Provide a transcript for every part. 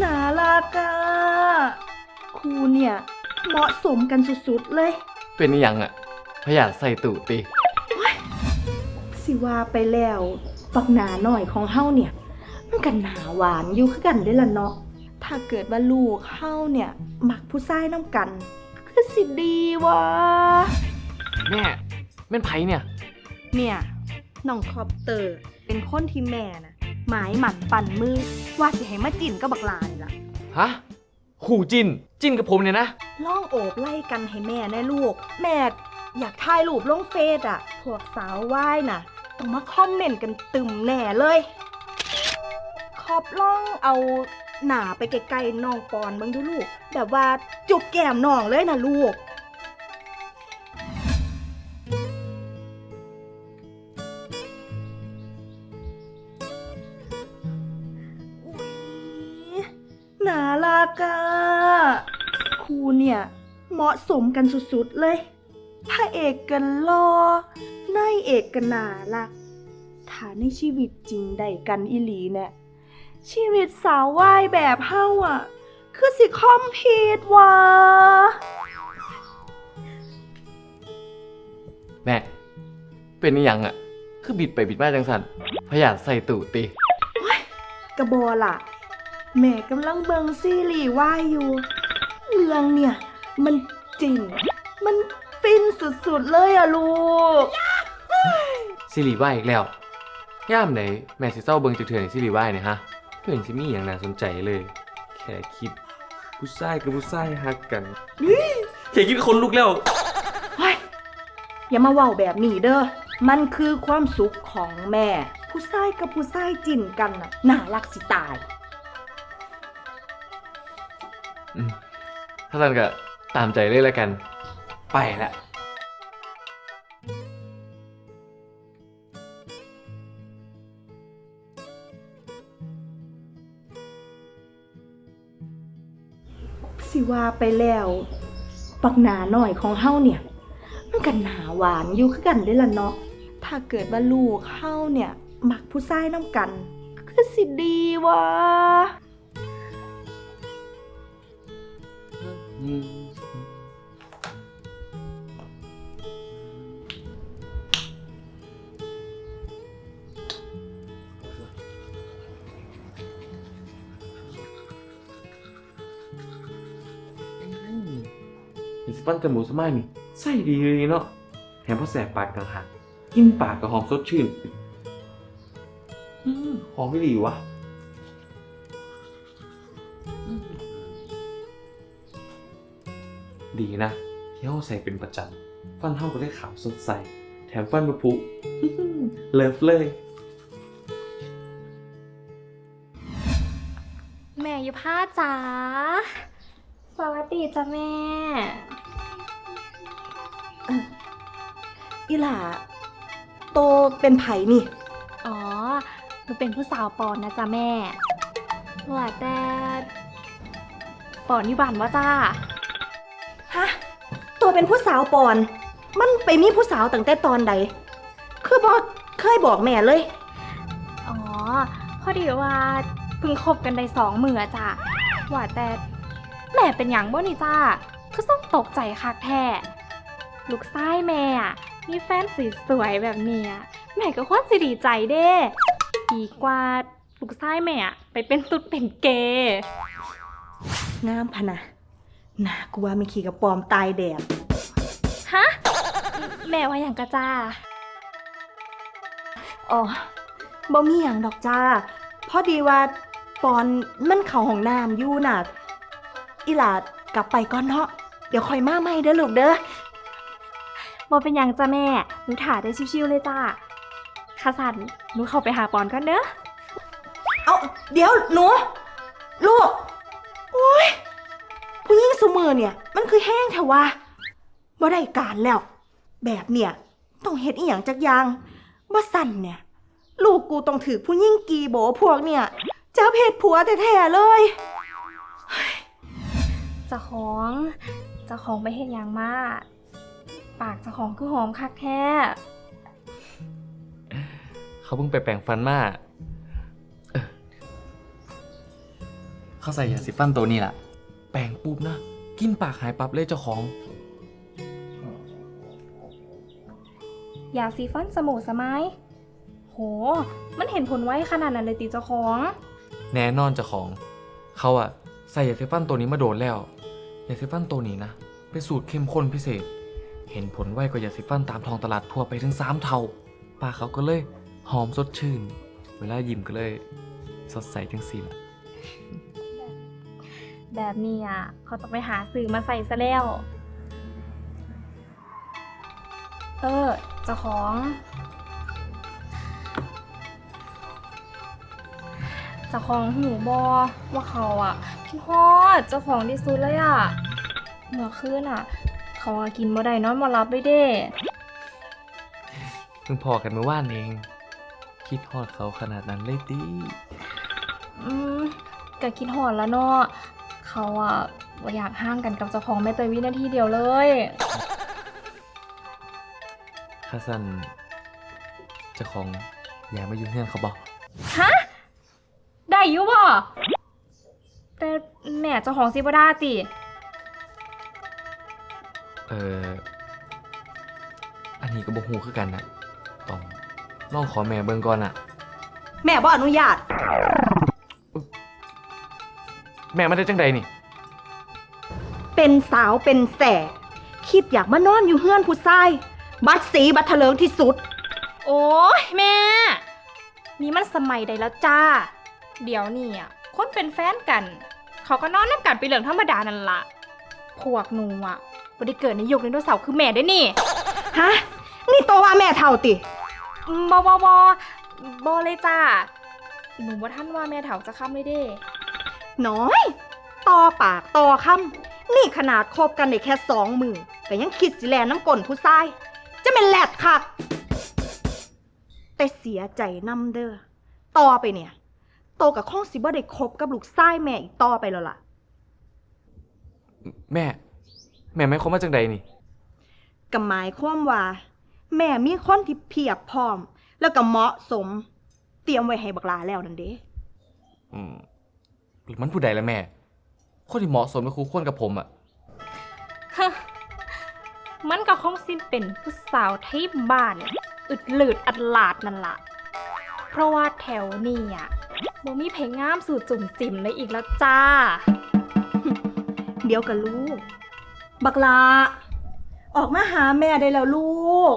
น่ารักอะครูเนี่ย เหมาะสมกันสุดๆเลย เป็นอิหยังอะพยาธิใส่ตูดติ สิว่าไปแล้วปักหนาหน่อยของเฮาเนี่ย มันกันหนาหวานอยู่คือกันได้อละเนาะถ้าเกิดว่าลูกเฮาเนี่ย มักผู้ชายน้ำกัน คือสิดีวะแม่แม่นไผเนี่ย เนี่ยน้องคอปเตอร์ เป็นคนที่แม่นะ หมายหมันปั่นมือ ว่าสิให้มาจินก็บักลานี่ล่ะฮะขู่จิน จินกับผมเนี่ยนะ ล่องโอบไล่กันให้แม่แน่ลูก แม่อยากถ่ายรูปลงเฟซอะ พวกสาวว่ายน่ะ ต้องมาคอมเมนต์กันตึมแน่เลย ขอบล่องเอาหนาไปไกลๆน้องปอนเบ้างดูลูก แบบว่าจุบแก้มน้องเลยนะลูก เหมาะสมกันสุดๆเลย พระเอกกันรอนายเอกกันน่ารักถ้าในชีวิตจริงได้กันอีหลีเนี่ยชีวิตสาวว่ายแบบเฮาอะ คือสิคอมพีดว่ะแม่เป็นอิหยังอะคือบิดไปบิดมาจังสันพยาธิใส่ตูดติกระบอล่ะ แม่กำลังเบิงซีรีส์ว่ายอยู่ เรื่องเนี่ย มันจริง มันฟินสุดๆเลยอะลูกซีรีส์วายอีกแล้วย่ามไหนแม่สิเศร้าเบิ่งจักเถื่อนซีรีส์วายเนี่ยฮะเพื่อนสิมีอย่างน่าสนใจเลย แค่คิดผู้ชายกับผู้ชายฮักกันแค่คิดคนลุกแล้ว เฮ้ยอย่ามาเว้าแบบนี้เด้อ มันคือความสุขของแม่ ผู้ชายกับผู้ชายจินกันน่ะน่ารักสิตายอืมถ้าท่านก็ ตามใจเลยแล้วกัน ไปละสิว่าไปแล้วปักหนาหน่อยของเฮาเนี่ย มันกันหนาหวานอยู่คือกันได้อละเนาะถ้าเกิดว่าลูกเฮาเนี่ยมักผู้ชายน้ำกัน คือสิดีวะมี สปันจมูกสมัยนี่ใส่ดีเลยเนาะแถมพอแสบปากต่างหากกินปากกับหอมสดชื่นหอมไม่ดีวะดีนะที่เขาใส่เป็นประจำฟันเท่าก็ได้ขาวสดใส แถมฟันบุพุเลิฟเลย แม่ยุพ้าจ๋าสวัสดีจ้ะแม่ อีหล่าโตเป็นไผนี่ อ๋อหนูเป็นผู้สาวปอนนะจ๊ะแม่ว่าแต่ปอนอยู่บ้านว่าจ้า ฮะ ตัวเป็นผู้สาวปอน มันไปมีผู้สาวตั้งแต่ตอนใด คือบอกเคยบอกแม่เลย อ๋อ พอดีว่าเพิ่งคบกันได้สองมืออะจ้ะว่าแต่แม่เป็นอย่างบ่นี่จ้า คือต้องตกใจคักแท้ ลูกชายแม่อะ มีแฟนสีสวยแบบเนี้ยแม่ก็ควรสิดีใจเด้ดีกว่าลูกชายแม่อะไปเป็นตุ๊ดเป็นเกย์งามพะนะน่ากลัวไม่ขี่กับปอมตายแดดฮะ แม่ว่าอย่างกะจ้า อ๋อบ่มีอย่างดอกจ้า พอดีว่าปอนมันเข่าห้องน้ำอยู่น่ะ อีหลากลับไปก่อนเนาะ เดี๋ยวคอยมาใหม่เด้อลูกเด้อ บ่เป็นอย่างจ้าแม่ หนูถ่าได้ชิวๆเลยจ้าคาสันหนูเข้าไปหาปอนก่อนเด้อ เอาเดี๋ยวหนู ลูก โอ้ยผู้หญิงสมือเนี่ย มันคือแห้งแถวะบ่ได้การแล้ว แบบเนี่ย ต้องเฮ็ดอีหยังจักอย่างบ่สั่นเนี่ย ลูกกูต้องถือผู้หญิงกีโบพวกเนี่ยจับเพศผัวแท้ๆเลยเจ้าของเจ้าของไปเห็นอย่างมาก ปากเจ้าของคือหอมคักแท้เขาเพิ่งไปแปรงฟันมาเออเขาใส่ยาสีฟันตัวนี้ล่ะ แปรงปุ๊บนะ กินปากหายปั๊บเลยเจ้าของ ยาสีฟันสมูสมัยโห มันเห็นผลไว้ขนาดนั้นเลยติเจ้าของ แน่นอนเจ้าของ เขาอะใส่ยาสีฟันตัวนี้มาโดนแล้ว ยาสีฟันตัวนี้นะ เป็นสูตรเข้มข้นพิเศษ เห็นผลไวกว่ายาสีฟันตามท้องตลาดทั่วไปถึงสามเท่าปากเขาก็เลยหอมสดชื่น เวลายิ้มก็เลย สดใสจังสิล่ะ แบบนี้อะเขาต้องไปหาสื่อมาใส่ซะแล้ว เออเจ้าของ เจ้าของหูบอว่าเขาอะคิดฮอดเจ้าของที่สุดเลยอะ เมื่อคืนอะ เขาอะกินบ่ได้นอนบ่รับเลยเด้เพิ่งพอกันเมื่อวานเอง คิดฮอดเขาขนาดนั้นเลยตีอืมก็คิดฮอดแล้วเนาะเขาอะบ่อยากห่างกันกับเจ้าของแม้แต่วินาทีเดียวเลย ข้าสันเจ้าของอย่ามายุ่งเรื่องเขาบอกฮะ ได้อยู่บ่แต่แม่เจ้าของสิบ่ได้ติ เอออันนี้ก็บอกหูคือกันนะต้องลองขอแม่เบิ่งก่อนอะแม่บ่อนุญาต แม่มาได้จังใดนี่ เป็นสาวเป็นแสคิดอยากมานอนอยู่เฮือนผู้ชาย บัดสีบัดเถลิงที่สุด โอ้ยแม่ นี่มันสมัยใดแล้วจ้า เดี๋ยวนี่อะคนเป็นแฟนกัน เขาก็นอนน้ำกันไปนเรื่องธรรมดานั่นละพวกหนูอะ บ่ได้เกิดในยุคไดโนเสาร์คือแม่เด้วยนี่ฮะ นี่ตัวว่าแม่เท่าติ บอบอบอบอเลยจ้าหนูว่าท่านว่าแม่เถาจะค้ำเลยเด้ น้อย ต่อปากต่อคำนี่ขนาดคบกันได้แค่สองมือแต่ยังคิดสิแลน้ำก่นผู้ชาย จะเป็นแหลดคัก แต่เสียใจนำเด้อ ต่อไปเนี่ย โตกับข้องสิบ่ได้คบกับลูกชายแม่อีกต่อไปแล้วล่ะ แม่ แม่ไม่เขามว่าจังใดนี่ ก็หมายความว่า แม่มีคนที่เพียบพร้อม แล้วก็เหมาะสม เตรียมไว้ให้บักลาแล้วนั่นเด้อืมมันผู้ใดละแม่ คนที่เหมาะสมและคู่ควรกับผมอะมันก็คงสิ้นเป็นผู้สาวไทยบ้าน อึดหลืดอัดหลาดนั่นละเพราะว่าแถวนี้อะบ่มีเพลงงามสู่จุ่มจิ๋มเลยอีกแล้วจ้า เดี๋ยวกับลูก บักลา ออกมาหาแม่ได้แล้วลูก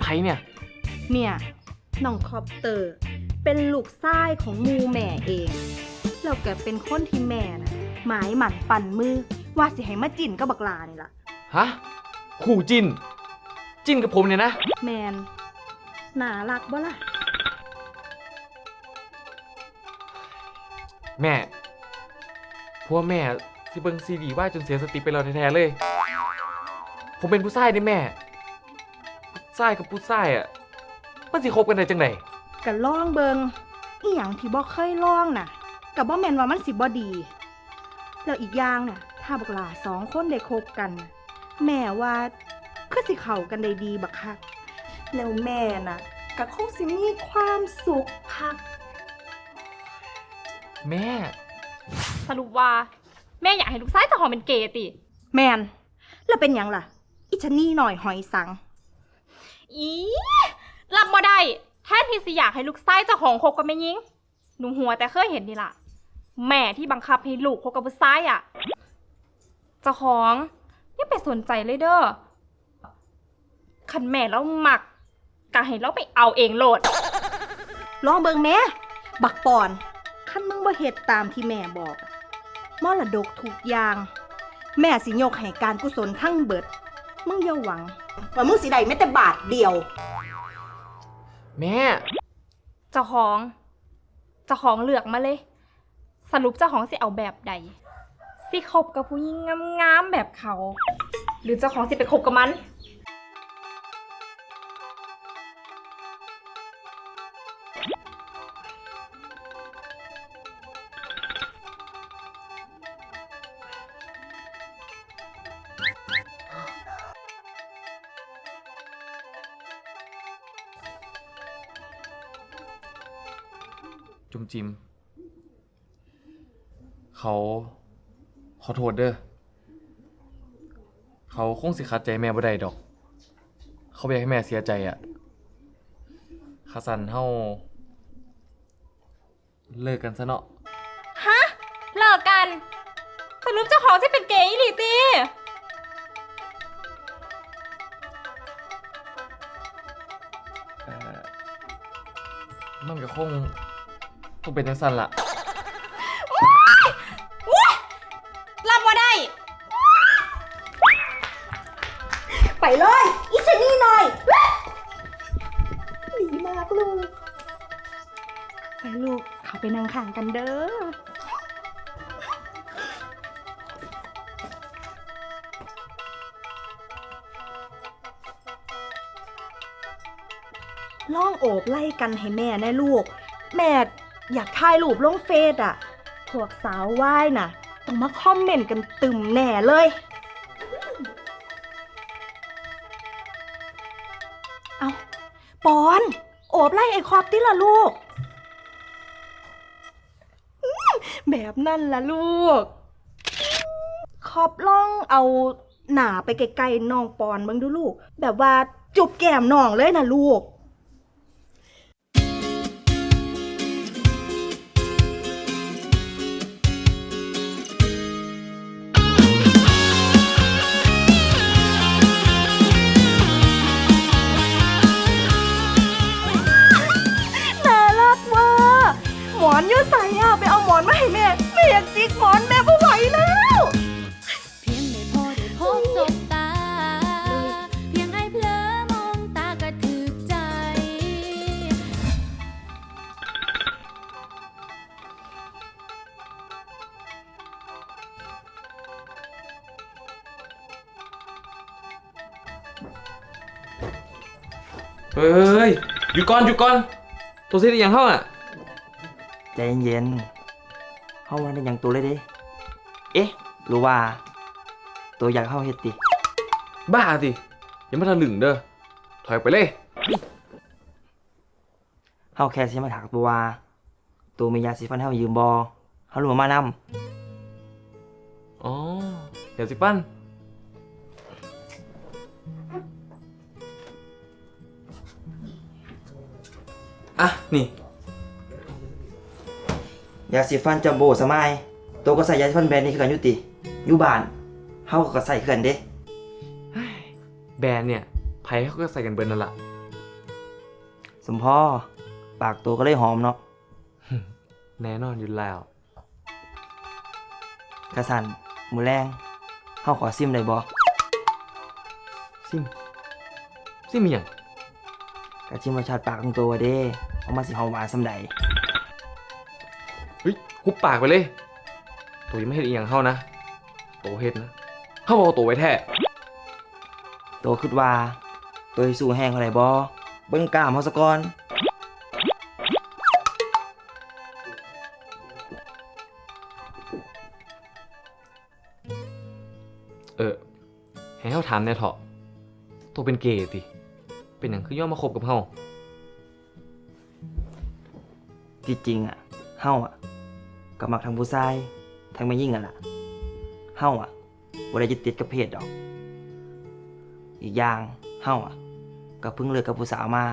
ไผเนี่ย เนี่ยน้องคอปเตอร์ เป็นลูกชายของหมูแม่เอง แล้วก็เป็นคนที่แม่นะหมายหมั่นปั่นมือ ว่าสิให้มาจินกับบักลานี่ล่ะ ฮะ ขู่จิน จินกับผมเนี่ยนะ แมนน่ารักบ่ล่ะ แม่เพราะว่าแม่สิเบิงซีดีว่าจนเสียสติไปแล้วแท้ๆเลย ผมเป็นผู้ชายนี่แม่ผู้ ชายกับผู้ชายอะ มันสิคบกันได้จังไดก็ลองเบิงอีหยังที่บ่เคยลองน่ะกับบ่แม่นว่ามันสิบ่ดี แล้วอีกอย่างน่ะ ถ้าบักหลาสองคนได้คบกันน่ะแม่ว่าคือสิเข้ากันได้ดีบักคักแล้วแม่น่ะก็คงสิมีความสุขคัก แม่ สรุปว่า แม่อยากให้ลูกชายเจ้าของเป็นเกย์ติ แมนแล้วเป็นหยังล่ะ อิชะนี่หน่อยหอยสัง อีรับมาได้แทนที่สิอยากให้ลูกชายเจ้าของคบกับแม่ยิงหนูหัวแต่เคยเห็นนี่ล่ะ แม่ที่บังคับให้ลูกคบกับผู้ชายอะ เจ้าของนี่ไปสนใจเลยเด้อคันแม่แล้วหมักก็ให้เราไปเอาเองโหลด ลองเบิงแม่บักปอนคันมึงบ่เฮ็ดตามที่แม่บอกอะมรดกทุกอยาง แม่สิยกให้การกุศลทั้งเบิด มึงอย่าหวัง ว่ามึงสิได้แม้แต่บาทเดียว แม่ เจ้าของ เจ้าของเลือกมาเลย สรุปเจ้าของสิเอาแบบใด สิคบกับผู้หญิงงามๆแบบเขา หรือเจ้าของสิไปคบกับมัน จุมจิม เขาขอโทษเด้อ เขาคงสิขัดใจแม่บ่ได้ดอก เขาบ่อยากให้แม่เสียใจอะคาสันเฮาเลิกกันซะเนาะ ฮะ เลิกกันสรุปเจ้าของสิเป็นเกย์อีหลีตีเอ่อมันก็คง ต้องเป็นจังซั่นละรับว่าได้ ไปเลย อีชนี่หน่อยหนีมากลูก ไปลูก เขาไปนั่งข้างกันเด้อ ล่องโอบไล่กันให้แม่แน่ลูก แม่ อยากถ่ายรูปลงเฟซอะพวกสาวว่ายน่ะ ต้องมาคอมเมนต์กันตึมแน่เลย เอาปอน โอบไล่ไอ้คอบติล่ะลูก แบบนั่นล่ะลูก คอบล่องเอาหนาไปไกลๆน้องปอนบ้างดูลูก แบบว่าจุบแก้มน้องเลยนะลูก ยหยุดก่อนหยุดก่อนตัวเสียดอหย่างเฮาอะใจเย็นๆเฮาวันได้หยังตัวเลยเด้เอ๊ะหรือว่า ตัวอยากเฮาเฮ็ดติบ้าสิอย่ามาทะลึงเด้อถอยไปเลยเฮาแค่สิมาถามตัวว่า ตัวมียาสีฟันให้เฮายืมบ่เฮารู้มานำอ๋ออย่าสิปั้น อะ นี่ ยาสีฟันจัมโบ้สมัยตัวก็ใส่ยาสีฟันแบรนด์นี้คือกันอยู่ติอยู่บ้านเฮาก็ใส่คือกันเด้แบรนด์เนี่ยไพ่เขาก็ใส่กันเบิร์นั่นละสมพ่อปากตัวก็เลยหอมเนาะแน่นอนอยู่แล้วกระสันมือแรงเฮาขอซิมได้บ่ซิมซิมอหย่างกะชิมรสชาติปากของตัวเด้ เอามาสิหอมหวานซำใดเฮ้ยหุบปากไปเลย ตัวยังไม่เห็นอีหยังเข้านะโตเฮ็ดนะเข้าบอกตัวไว้แท้ตัวคิดว่า ตัวสิสู้แห้งเท่าไหร่บ่เบิ่งกล้ามเฮาซะก่อนเออให้เขาถามแน่เถอะตัวเป็นเกย์ติ เป็นหยังคือย่อมมาคบกับเฮา ที่จริงอะเฮาอะก็มักทั้งผู้ชายทั้งแม่ยิ่งอะล่ะเฮาอะบ่ได้ยึดติดกับเพศดอก อีกอย่างเฮาอะก็เพิ่งเลิกกับผู้สาวมา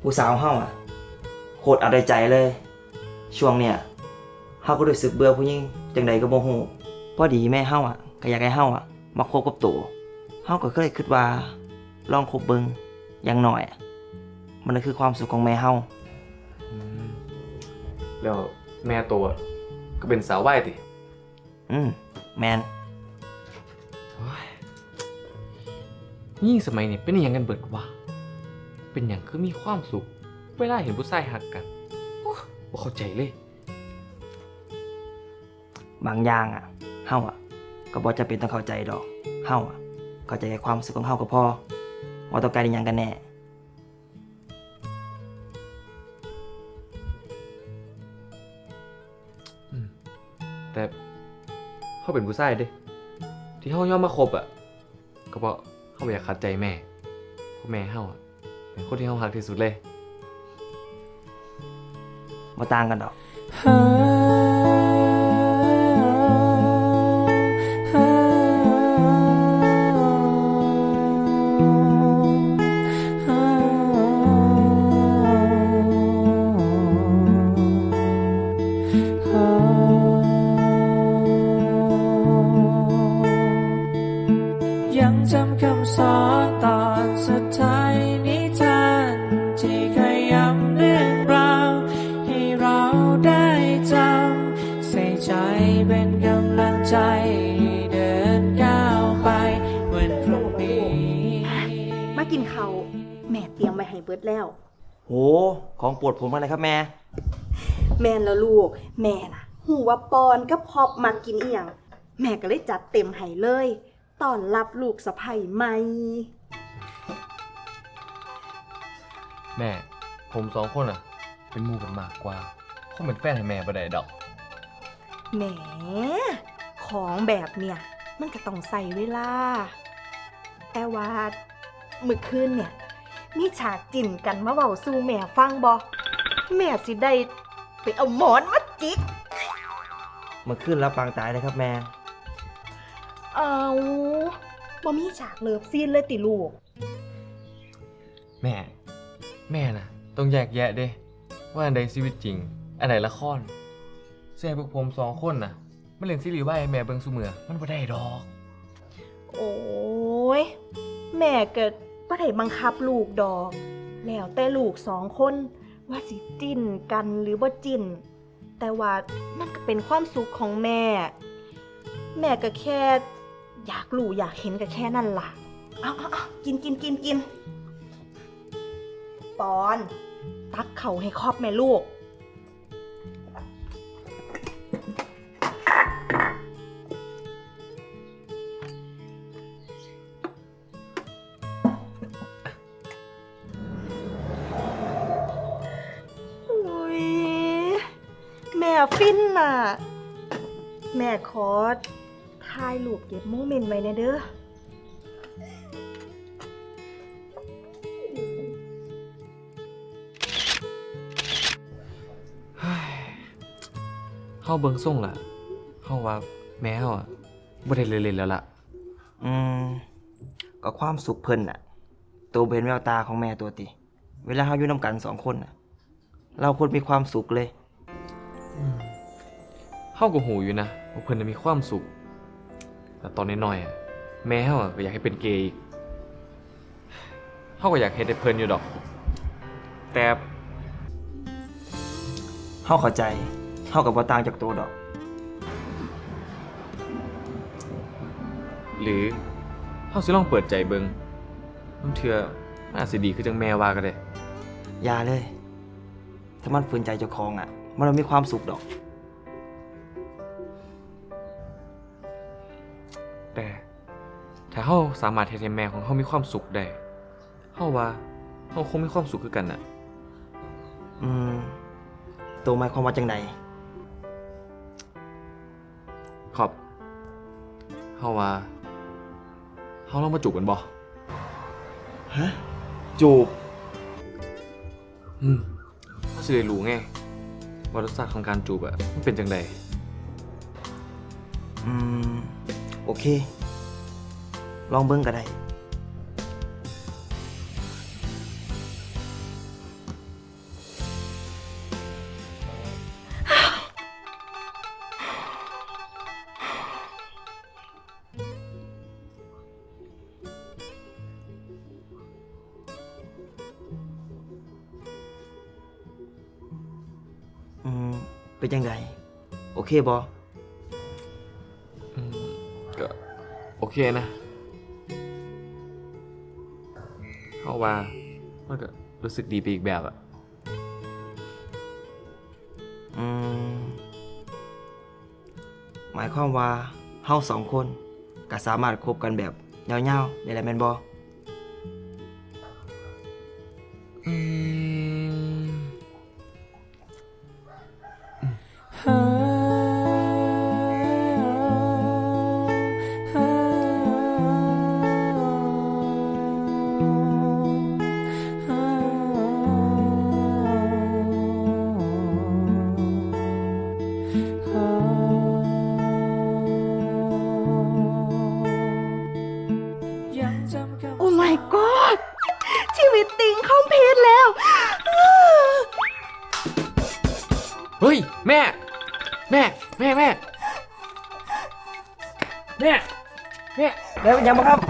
ผู้สาวเฮาอะโคตรเอาใจใจเลย ช่วงเนี้ยเฮาก็รู้สึกเบื่อผู้หญิงจังใดก็บ่ฮู้พอดีแม่เฮาอะก็อยากให้เฮาอะมาคบกับตัวเฮาก็เคยคิดว่าลองคบเบิงอย่างน้อยอะมันก็คือความสุขของแม่เฮา แล้วแม่ตัวก็เป็นสาวว่ายติอืมแมนยิ่งสมัยนี้เป็นอหย่างกันเบิดวะเป็นอย่างคือมีความสุข เวลาเห็นผู้ชายหักกันบ่เข้าใจเลย บางอย่างอะเฮาอะ ก็บ่จะเป็นต้องเข้าใจดอกเฮาอะเข้าใจแค่ความรู้สึกของเฮาก็พอว่าต้องการอหยังกันแน่ เขาเป็นผู้ชายเด้ ที่เขายอมมาคบอะ ก็เพราะเขาอยากขัดใจแม่เพราะแม่เขาอะเป็นคนที่เขาหักที่สุดเลย มาต่างกันดอก ปรดผมอะไรครับแม่แม่นแล้วลูก แม่น่ะหูว่าปอนกับพอบมากินอีหยังแม่ก็เลยจัดเต็มให้เลยตอนรับลูกสะใภ้ใหม่ แม่ ผมสองคนอะ เป็นหมู่กันมากกว่าคงเป็นแฟนให้แม่บ่ได้ดอก แหม ของแบบเนี่ย มันก็ต้องใส่เวลา แต่ว่าเมื่อคืนเนี่ย มีฉากจิ่นกันมาเบาสู่แม่ฟังบอแม่สิได้ไปเอาหมอนมาจิกมาขึ้นแล้วปางตายเลยครับแม่ เอาบ่มีฉากเลิฟซีนเลยติลูก แม่ แม่น่ะต้องแยกแยะเด้ ว่าอันใดชีวิตจริง อันไหนละครเสียพวกผมสองคนน่ะมันเล่นซีรีส์วายให้แม่เบิ่งซุมือมันบ่ได้ดอก โอ้ย แม่เกิด บ่ได้บังคับลูกดอก แล้วแต่ลูกสองคนว่าสิจิ้นกันหรือบ่จิ้น แต่ว่านั่นก็เป็นความสุขของแม่ แม่ก็แค่ อยากรู้อยากเห็นก็แค่นั่นล่ะ เอาเอาเอากินกินกินกินปอน ตักเข่าให้ครอบแม่ลูก ฟินน่ะ แม่ขอถ่ายรูปเก็บโมเมนต์ไว้นะเด้อเฮาเบิ่งส่งล่ะเฮาว่าแม่เฮาอะบ่ได้เล่นๆแล้วล่ะ อืมก็ความสุขเพิ่นน่ะ ตัวเบนแววตาของแม่ตัวติ เวลาเราอยู่นำกันสองคนน่ะ เราควรมีความสุขเลย เฮาก็หูอยู่นะว่าเพิ่นน่ะมีความสุข แต่ตอนน้อยๆอะแม่เฮาอะก็อยากให้เป็นเกย์อีกเฮาก็อยากเฮ็ดให้เพิ่นอยู่ดอก แต่เฮาเข้าใจเฮากับบ่ต่างจากตัวดอก หรือเฮาสิลองเปิดใจเบิงบางเทื่อมันอาจสิดีคือจังแม่ว่าก็ได้ อย่าเลย ถ้ามันฝืนใจเจ้าของอะ มันบ่มีความสุขดอก แต่ถ้าเฮาสามารถเฮ็ดให้แม่ของเฮามีความสุขได้เฮาว่าเฮาคงมีความสุขคือกันน่ะ อืมตัวหมายความว่าจังใดขอบเฮาว่าเฮาลองมาจูบกันบ่ฮะจูบ อืมเขาสิได้รู้ไง วรสชาติของการจูบอะมันเป็นจังไดอืม โอเค ลองเบิ่งก็ได้ เคบออืมก็โอเคนะเฮาว่ามันก็รู้สึกดีไปอีกแบบอะอืมหมายความว่าเฮาสองคนก็สามารถคบกันแบบยาวๆได้แหละแม่นบ่ แล้วยังบ่ครับ